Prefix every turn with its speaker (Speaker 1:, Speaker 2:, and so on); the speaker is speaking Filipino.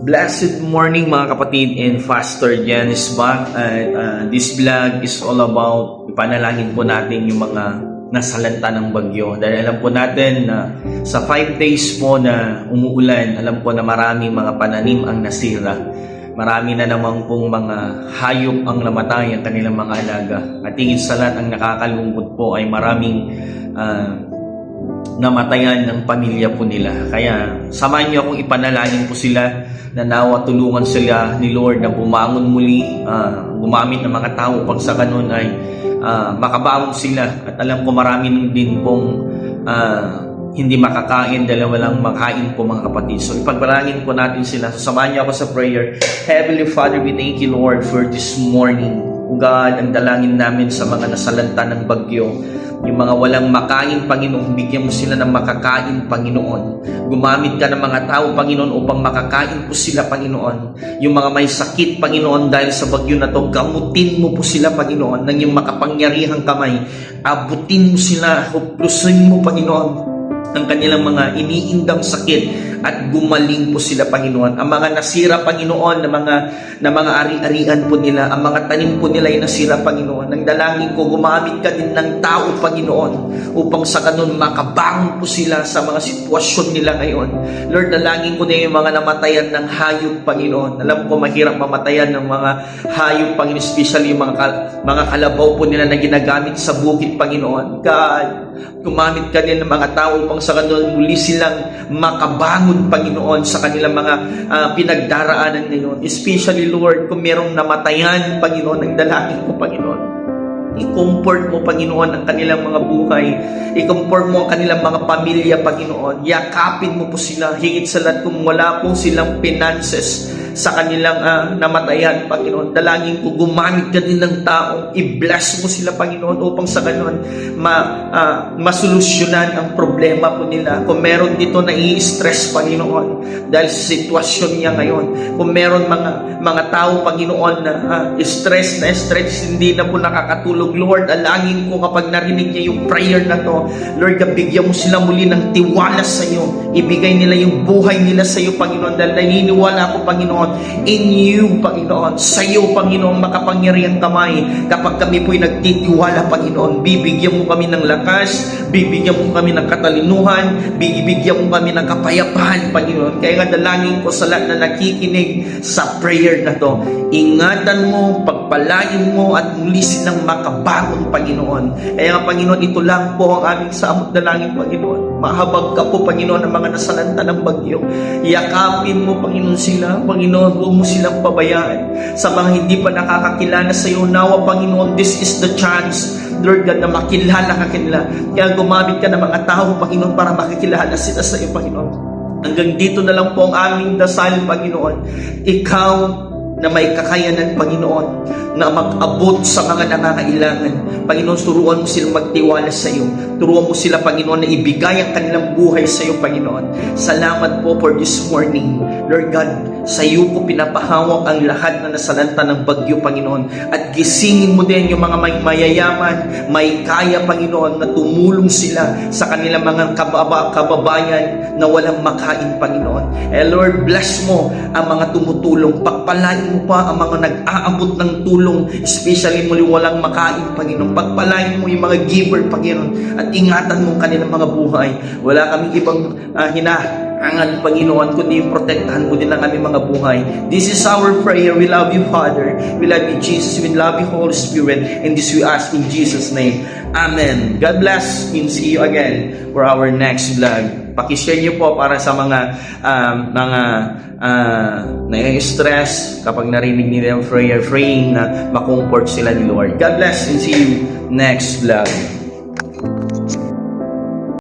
Speaker 1: Blessed morning mga kapatid and Pastor Jan is back at uh, this vlog is all about ipanalangin po natin yung mga nasalanta ng bagyo. Dahil alam po natin na sa 5 days po na umuulan alam po na maraming mga pananim ang nasira. Marami na naman pong mga hayop ang namatay ang kanilang mga alaga. At higit sa lahat ang nakakalungkot po ay maraming ah, namatayan ng pamilya po nila. Kaya samahan niyo akong ipanalangin po sila na nawa tulungan sila ni Lord na bumangon muli, ah, gumamit ng mga tao pag sa ganun ay ah, makabangon sila. At alam ko marami din pong ah, hindi makakain dahil walang makain po mga kapatid. So ipagbalangin po natin sila. So samahan niyo ako sa prayer. Heavenly Father, we thank you Lord for this morning. O God, ang dalangin namin sa mga nasalanta ng bagyo. Yung mga walang makain, Panginoon, bigyan mo sila ng makakain, Panginoon. Gumamit ka ng mga tao, Panginoon, upang makakain po sila, Panginoon. Yung mga may sakit, Panginoon, dahil sa bagyo na to, gamutin mo po sila, Panginoon, ng yung makapangyarihang kamay. Abutin mo sila, huplusin mo, Panginoon, ang kanilang mga iniindang sakit at gumaling po sila Panginoon. Ang mga nasira Panginoon na mga na mga ari-arian po nila, ang mga tanim po nila ay nasira Panginoon. Nang dalangin ko gumamit ka din ng tao Panginoon upang sa kanon makabangon po sila sa mga sitwasyon nila ngayon. Lord, dalangin ko na yung mga namatayan ng hayop Panginoon. Alam ko mahirap mamatayan ng mga hayop Panginoon, especially yung mga mga kalabaw po nila na ginagamit sa bukid Panginoon. God, gumamit ka din ng mga tao upang sa kanon muli silang makabangon Panginoon sa kanilang mga ah, pinagdaraanan ngayon. Especially Lord, kung merong namatayan Panginoon, ang dalangin ko Panginoon. I-comfort mo, Panginoon, ang kanilang mga buhay. I-comfort mo ang kanilang mga pamilya, Panginoon. Yakapin mo po sila. Higit sa lahat kung wala po silang finances sa kanilang ah, namatayan, Panginoon. Dalangin ko, gumamit ka din ng taong i-bless mo sila, Panginoon, upang sa ganon ma, ah, masolusyonan ang problema po nila. Kung meron dito na i-stress, Panginoon, dahil sa sitwasyon niya ngayon. Kung meron mga, mga tao, Panginoon, na ah, stress na stress, hindi na po nakakatulog. Lord, alangin ko kapag narinig niya yung prayer na to, Lord, bigyan mo sila muli ng tiwala sa iyo. Ibigay nila yung buhay nila sa iyo, Panginoon, dahil naniniwala ako, Panginoon, in you, Panginoon, sa iyo, Panginoon, makapangyarihan kamay. Kapag kami po'y nagtitiwala, Panginoon, bibigyan mo kami ng lakas, bibigyan mo kami ng katalinuhan, bibigyan mo kami ng kapayapaan, Panginoon. Kaya nga dalangin ko sa lahat na nakikinig sa prayer na to, ingatan mo, pagpalain mo, at muli silang makabangon, Panginoon. Kaya nga, Panginoon, ito lang po ang aming samot dalangin, Panginoon. Mahabag ka po, Panginoon, ng mga nasalanta ng bagyo. Yakapin mo, Panginoon, sila. Panginoon, huwag mo silang pabayaan. Sa mga hindi pa nakakakilala sa iyo, nawa, Panginoon, this is the chance, Lord God, na makilala ka kanila. Kaya gumamit ka ng mga tao, Panginoon, para makikilala sila sa iyo, Panginoon. Hanggang dito na lang po ang aming dasal, Panginoon. Ikaw na may kakayanan, Panginoon, na mag-abot sa mga nangangailangan. Panginoon, turuan mo silang magtiwala sa iyo. Turuan mo sila, Panginoon, na ibigay ang kanilang buhay sa iyo, Panginoon. Salamat po for this morning. Lord God, sa iyo ko pinapahawak ang lahat na nasalanta ng bagyo, Panginoon. At gisingin mo din yung mga may mayayaman, may kaya, Panginoon, na tumulong sila sa kanilang mga kababa, kababayan na walang makain, Panginoon. Eh Lord, bless mo ang mga tumutulong. Pagpalain mo pa ang mga nag-aabot ng tulong, especially muli walang makain, Panginoon. Pagpalain mo yung mga giver, Panginoon. At ingatan mo ang kanilang mga buhay. Wala kaming ibang uh, hinahangan, Panginoon, kundi protektahan mo din ang aming mga buhay. This is our prayer. We love you, Father. We love you, Jesus. We love you, Holy Spirit. And this we ask in Jesus' name. Amen. God bless and see you again for our next vlog. Pakishare niyo po para sa mga um, mga uh, na-stress kapag narinig nila yung prayer, praying na makomfort sila ni Lord. God bless and see you next vlog.